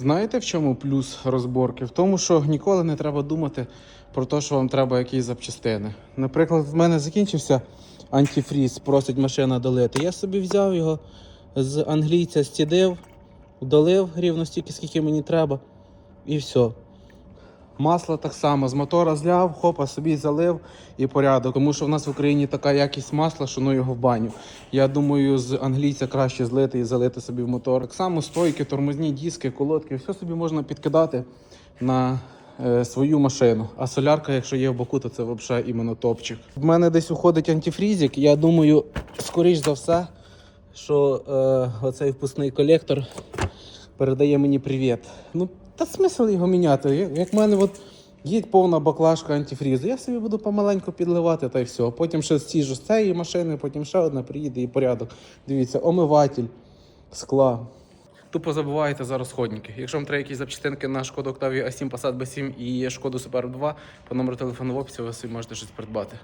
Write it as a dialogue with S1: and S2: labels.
S1: Знаєте, в чому плюс розборки? В тому, що ніколи не треба думати про те, що вам треба якісь запчастини. Наприклад, в мене закінчився антифріз, просить машина долити. Я собі взяв його з англійця, стідив, долив рівно стільки, скільки мені треба, і все. Масло так само з мотора зляв, хопа, собі залив і порядок. Тому що в нас в Україні така якість масла, що ну його в баню. Я думаю, з англійця краще злити і залити собі в мотор. Так само стойки, тормозні диски, колодки, все собі можна підкидати на е, свою машину. А солярка, якщо є в боку, то це взагалі іменно топчик. В мене десь уходить антифрізик. Я думаю, скоріш за все, що е, оцей впускний колектор передає мені привіт. Ну, та смисл його міняти. Як- в мене от є повна баклажка антифрізу, я собі буду помаленьку підливати та й все. Потім ще з цієї машини, потім ще одна приїде і порядок. Дивіться, омиватель скла. Тупо забуваєте за розходники. Якщо вам треба якісь запчастинки на шкоду Octavia A7 Passat B7 і шкоду Super 2, по номеру телефону в описі ви собі можете щось придбати.